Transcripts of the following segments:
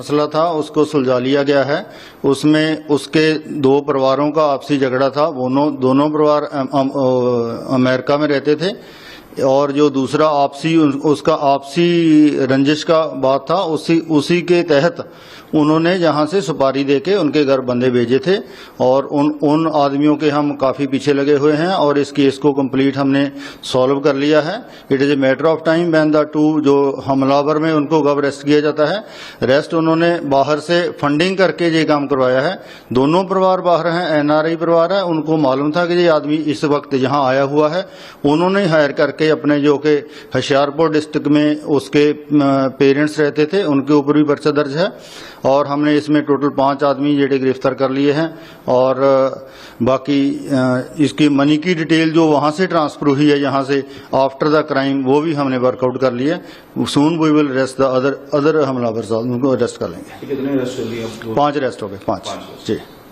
مسئلہ تھا، اس کو سلجا لیا گیا ہے۔ اس میں اس کے دو پرواروں کا آپسی جھگڑا تھا۔ دونوں پروار امریکہ میں رہتے تھے۔ اور جو دوسرا آپسی، اس کا آپسی رنجش کا بات تھا، اسی اسی کے تحت انہوں نے جہاں سے سپاری دے کے ان کے گھر بندے بھیجے تھے اور ان ان آدمیوں کے ہم کافی پیچھے لگے ہوئے ہیں اور اس کیس کو کمپلیٹ ہم نے سالو کر لیا ہے۔ It is a matter of time when the two جو حملہ بر میں ان کو گب ریسٹ کیا جاتا ہے ریسٹ انہوں نے باہر سے فنڈنگ کر کے یہ کام کروایا ہے۔ دونوں پروار باہر ہیں این آر آئی پروار ہے، ان کو معلوم تھا کہ یہ آدمی اس وقت یہاں آیا ہوا ہے۔ انہوں نے ہائر کر کے کے اپنے جو کہ ہشیارپور ڈسٹرکٹ میں اس کے پیرنٹس رہتے تھے ان کے اوپر بھی پرچہ درج ہے۔ اور ہم نے اس میں ٹوٹل پانچ آدمی جیڑے گرفتار کر لیے ہیں۔ اور باقی اس کی منی کی ڈیٹیل جو وہاں سے ٹرانسفر ہوئی ہے یہاں سے آفٹر دا کرائم وہ بھی ہم نے ورک آؤٹ کر لیا soon we will rest the other other حملہ برسات ان کو اریسٹ کر لیں گے۔ پانچ اریسٹ ہو گئے پانچ۔ جی۔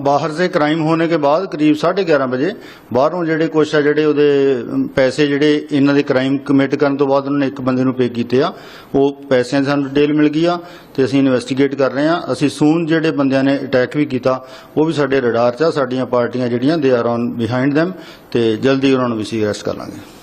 ਬਾਹਰ ਸੇ ਕ੍ਰਾਈਮ ਹੋਣੇ ਕੇ ਬਾਅਦ ਕਰੀਬ 11:30 ਵਜੇ ਬਾਹਰੋਂ ਜਿਹੜੇ ਕੁਛ ਆ ਜਿਹੜੇ ਉਹਦੇ ਪੈਸੇ ਜਿਹੜੇ ਇਹਨਾਂ ਦੇ ਕ੍ਰਾਈਮ ਕਮਿਟ ਕਰਨ ਤੋਂ ਬਾਅਦ ਉਹਨਾਂ ਨੇ ਇੱਕ ਬੰਦੇ ਨੂੰ ਪੇ ਕੀਤੇ ਆ ਉਹ ਪੈਸਿਆਂ ਦੀ ਸਾਨੂੰ ਡਿਟੇਲ ਮਿਲ ਗਈ ਆ ਤੇ ਅਸੀਂ ਇਨਵੈਸਟੀਗੇਟ ਕਰ ਰਹੇ ਆ ਅਸੀਂ ਸੂਨ ਜਿਹੜੇ ਬੰਦਿਆਂ ਨੇ ਅਟੈਕ ਵੀ ਕੀਤਾ ਉਹ ਵੀ ਸਾਡੇ ਰਡਾਰ 'ਚ ਆ ਸਾਡੀਆਂ ਪਾਰਟੀਆਂ ਜਿਹੜੀਆਂ they are on behind them ਤੇ ਜਲਦੀ ਉਹਨਾਂ ਨੂੰ ਵੀ ਅਸੀਂ ਅਰੈਸਟ ਕਰ ਲਾਂਗੇ